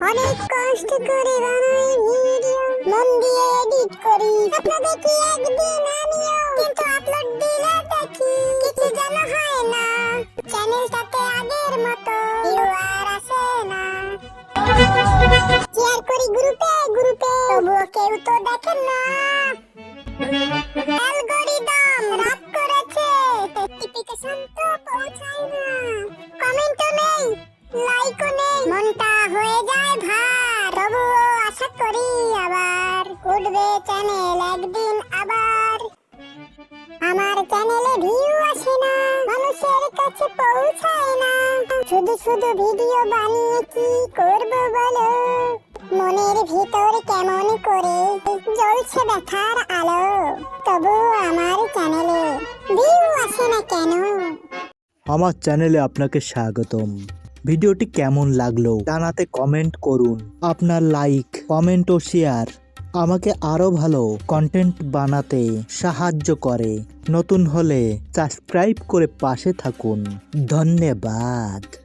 অনেক কষ্ট করে বানাই ভিডিও। মন দিয়ে এডিট করি। আপনাদের কি একদিন আমিও কিন্তু আপলোড দিলে দেখি। কিছু যেন হয় না। চ্যানেলটাতে আগের মতো ভিউ আর আসে না। শেয়ার করি গ্রুপে গ্রুপে তবুও কেউ তো দেখেন না। অ্যালগরিদম রাত করেছে। নোটিফিকেশন তো পৌঁছায় না। কমেন্টও নেই লাইকও নেই। মনটা হয়ে যায় ভার তবুও আশা করি আবার উঠবে চ্যানেল একদিন আবার। আমার চ্যানেলে ভিউ আসে না, মানুষের কাছে পৌঁছায় না। শুধু শুধু ভিডিও বানিয়ে কি করব বলো? মনের ভিতর কেমন করে জ্বলছে ব্যথার আলো। তবু আমার চ্যানেলে ভিউ আসে না কেন? আমার চ্যানেলে আপনাকে স্বাগতম। ভিডিওটি কেমন লাগল জানাতে কমেন্ট করুন। আপনার লাইক কমেন্ট ও শেয়ার আমাকে আরও ভালো কন্টেন্ট বানাতে সাহায্য করে। নতুন হলে সাবস্ক্রাইব করে পাশে থাকুন। ধন্যবাদ।